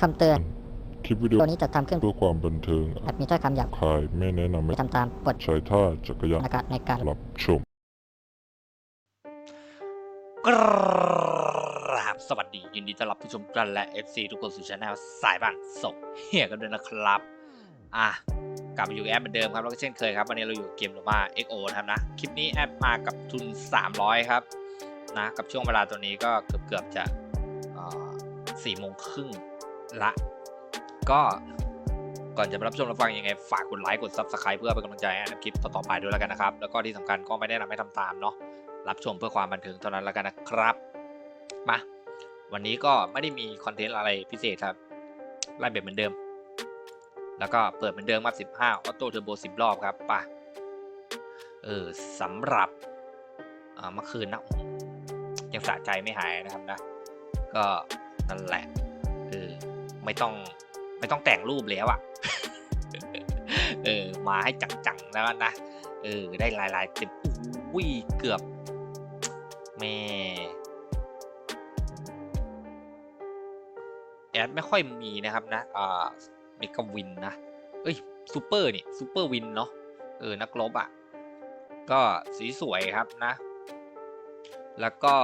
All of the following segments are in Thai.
คำเตือน คลิปวิดีโอตัวนี้จะทำขึ้นเพื่อความบันเทิงอาจมีถ้อยคำหยาบคายไม่แนะนำให้ไม่ทำตามบทใช้ท่าจักรยานในการในการรับชม กราบสวัสดียินดีต้อนรับผู้ชมกันและ FC ทุกคนสู่ช anel สายบ้านส่งเฮียกันด้วยนะครับ อะกลับมาอยู่แอปเหมือนเดิมครับแล้วก็เช่นเคยครับวันนี้เราอยู่เกมโรมา XO ครับนะ คลิปนี้แอปมากับทุน 300 ครับนะกับช่วงเวลาตัวนี้ก็เกือบเกือบๆจะสี่โมงครึ่งละ ก็ก่อนจะไปรับชมรับฟังยังไง ฝากกดไลค์กด Subscribe เพื่อเป็นกำลังใจให้คลิปต่อๆไปด้วยแล้วกันนะครับ แล้วก็ที่สำคัญก็ไม่ได้นำให้ทำตามเนาะรับชมเพื่อความบันเทิงเท่านั้นแล้วกันนะครับมาวันนี้ก็ไม่ได้มีคอนเทนต์อะไรพิเศษครับไล่แบบเหมือนเดิม แล้วก็เปิดเหมือนเดิมมา15 ออโต้เทอร์โบ 10 รอบครับป่ะเออสำหรับอ่าเมื่อคืนนะยังสะใจไม่หายนะครับนะ ก็นั่นแหละเออไม่ต้องไม่ต้องแต่งรูปแล้วอะ่ะเออมาให้จังๆแล้วนะเออได้ลายลายๆเต็มอุ้ยเกือบแม่แอดไม่ค่อยมีนะครับนะอ่า เมกาวินนะ เอ้ยซูเปอร์นี่ซูเปอร์วินเนาะ เออ นักรบอะ่ะ ก็สีสวยครับนะ แล้วก็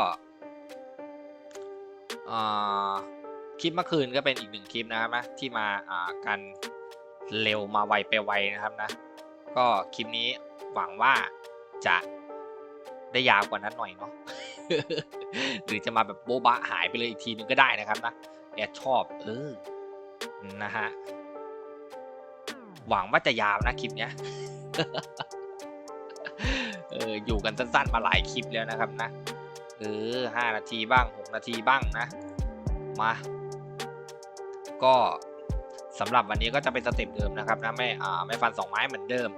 อ่าคลิปเมื่อคืนก็เป็นอีกหนึ่งคลิปนะครับนะที่มาอ่ากันเร็วมาไวไปไวนะครับนะ ก็คลิปนี้หวังว่าจะได้ยาวกว่านั้นหน่อยเนาะหรือจะมาแบบโบบะหายไปเลยอีกทีนึงก็ได้นะครับนะแอดชอบเออนะฮะ หวังว่าจะยาวนะคลิปเนี้ยเอออยู่กันสั้นๆมาหลายคลิปแล้วนะครับนะเออห้านาทีบ้างหกนาทีบ้างนะมาก็สำหรับวันนี้ก็จะเป็นสเต็ปเดิมนะครับนะไม่อ่าไม่ฟันสองไม้เหมือนเดิม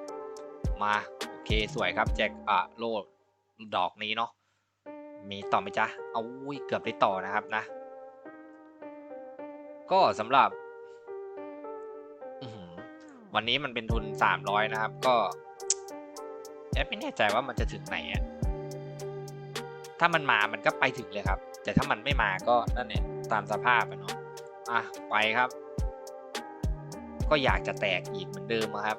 มาโอเคสวยครับแจ็คอ่าโลดอกนี้เนาะมีต่อไหมจ๊ะเอาอุ้ยเกือบได้ต่อนะครับนะ ก็สำหรับ วันนี้มันเป็นทุน 300 นะครับ ก็แอดไม่แน่ใจว่ามันจะถึงไหนอะถ้ามันมามันก็ไปถึงเลยครับ แต่ถ้ามันไม่มาก็นั่นเนี่ยตามสภาพอะเนาะอะไปครับ ก็อยากจะแตกอีกเหมือนเดิมครับ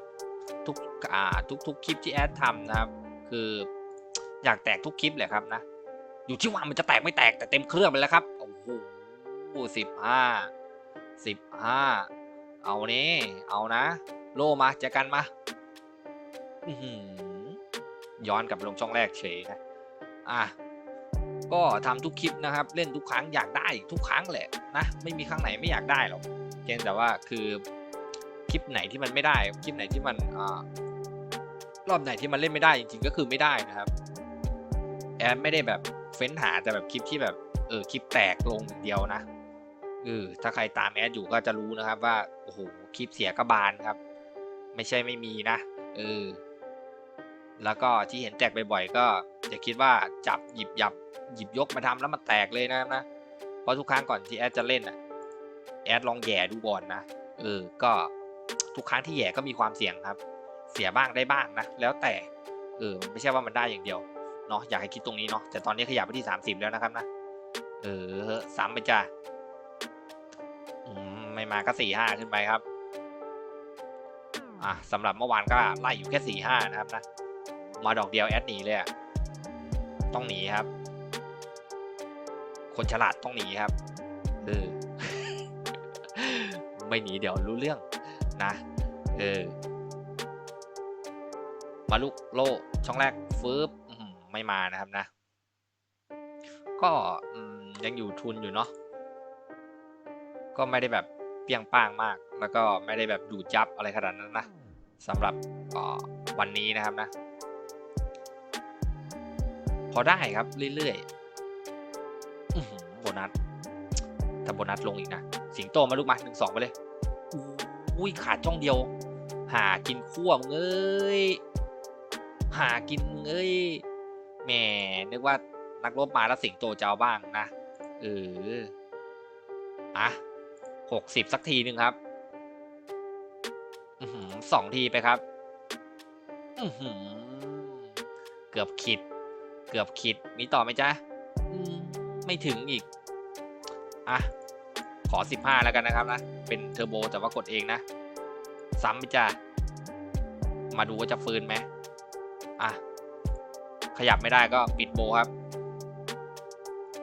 ทุกอ่าทุกทุกคลิปที่แอดทำนะครับ คืออยากแตกทุกคลิปเลยครับนะอยู่ที่ว่ามันจะแตกไม่แตกแต่เต็มเครื่องไปแล้วครับโอ้โหสิบห้าสิบห้าเอานี่เอานะ โลมาเจอกันมาย้อนกลับลงช่องแรกเฉยนะอะก็ทำทุกคลิปนะครับ เล่นทุกครั้งอยากได้ทุกครั้งแหละนะไม่มีครั้งไหนไม่อยากได้หรอกเพียงแต่ว่าคือคลิปไหนที่มันไม่ได้คลิปไหนที่มันอรอบไหนที่มันเล่นไม่ได้จริงๆก็คือไม่ได้นะครับแอดไม่ได้แบบเฟ้นหาแต่แบบคลิปที่แบบเออคลิปแตกลงอย่งเดียวนะเออถ้าใครตามแอดอยู่ก็จะรู้นะครับว่าโอ้โหคลิปเสียกระบาลครับ ไม่ใช่ไม่มีนะเออแล้วก็ที่เห็นแตกบ่อยๆก็จะคิดว่าจับหยิบยับหยิบยกมาทำแล้วมันแตกเลยนะครับนะเพราะทุกครั้งก่อนที่แอดจะเล่นอะแอดลองแหย่ดูก่อนนะเออก็ทุกครั้งที่แหย่ก็มีความเสี่ยงครับ เสียบ้างได้บ้างนะแล้วแต่เออมันไม่ใช่ว่ามันได้อย่างเดียวเนาะอยากให้คิดตรงนี้เนาะแต่ตอนนี้ขยับไปที่ 30 แล้วนะครับนะเออสามไปจ้าอืมไม่มาก็สี่ห้าขึ้นไปครับ อะสำหรับเมื่อวานก็ไล่อยู่แค่สี่ห้านะครับนะ มาดอกเดียวแอดหนีเลยอะต้องหนีครับ คนฉลาดต้องหนีครับเออไม่หนีเดี๋ยวรู้เรื่องนะเออมาลุกโลช่องแรกฟืบไม่มานะครับนะ ก็ยังอยู่ทุนอยู่เนาะก็ไม่ได้แบบ เปียงป้างมาก แล้วก็ไม่ได้แบบดูดยับอะไรขนาดนั้นนะสำหรับวันนี้นะครับนะ พอได้ครับเรื่อยๆโบนัสถ้าโบนัสลงอีกนะ สิงโตมาลูกมาหนึ่งสองไปเลยอุ้ยขาดช่องเดียว หากินขั้วมึงเอ้ยหากินมึงเอ้ยแหมนึกว่านักรบมาแล้วสิงโตจะเอาบ้างนะเอออะ หกสิบสักทีหนึ่งครับสองทีไปครับอือหือกือบขีดเกือบขีดมีต่อไหมจ๊ะไม่ถึงอีก อะ ขอ 15 แล้วกันนะครับนะ เป็นเทอร์โบแต่ว่ากดเองนะ ซ้ำไปจ้ะ มาดูว่าจะฟื้นไหมอะ ขยับไม่ได้ก็ปิดโบครับ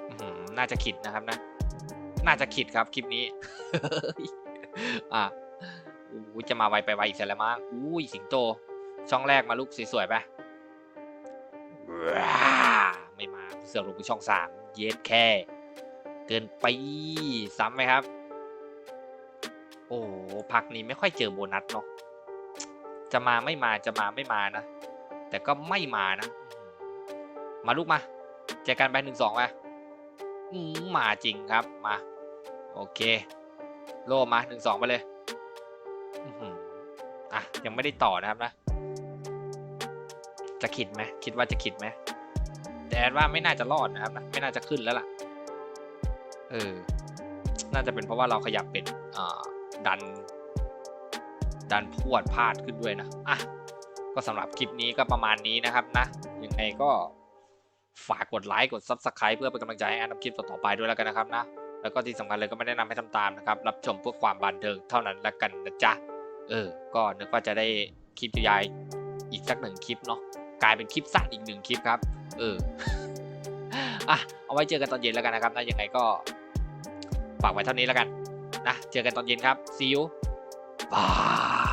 อื้อหือน่าจะขิดนะครับนะ น่าจะขิดครับคลิปนี้ อะอู้จะมาไวไปไวอีกแล้วมั้งอุ้ยสิงโต ช่องแรกมาลูกสวยๆไปว้าไม่มาเสือกลงไปช่องสามเย็ดแค่ เกินไปซ้ำไหมครับ โอ้พักนี้ไม่ค่อยเจอโบนัสเนาะจะมาไม่มาจะมาไม่มานะ แต่ก็ไม่มานะ มาลูกมาเจอกันไปหนึ่งสองไปอืมมาจริงครับมา โอเค โลมาหนึ่งสองไปเลยอะ ยังไม่ได้ต่อนะครับนะ จะขิดไหมคิดว่าจะขิดไหมแต่แอดว่าไม่น่าจะรอดนะครับนะไม่น่าจะขึ้นแล้วล่ะ เออ น่าจะเป็นเพราะว่าเราขยับเป็นอ่าดัน ดันพวดพลาดขึ้นด้วยนะอะก็สำหรับคลิปนี้ก็ประมาณนี้นะครับนะยังไงก็ฝากกดไลค์กด Subscribe เพื่อเป็นกำลังใจให้อันทำคลิปต่อๆไปด้วยแล้วกันนะครับนะ แล้วก็ที่สำคัญเลยก็ไม่แนะนำให้ทำตามนะครับ รับชมเพื่อความบันเทิงเท่านั้นแล้วกันนะจ๊ะ เออ ก็นึกว่าจะได้คลิปยายอีกสักหนึ่งคลิปเนาะ กลายเป็นคลิปสั้นอีกหนึ่งคลิปครับ เออ อะ เอาไว้เจอกันตอนเย็นแล้วกันนะครับนะยังไงก็ฝากไว้เท่านี้แล้วกัน นะ เจอกันตอนเย็นครับ see you bye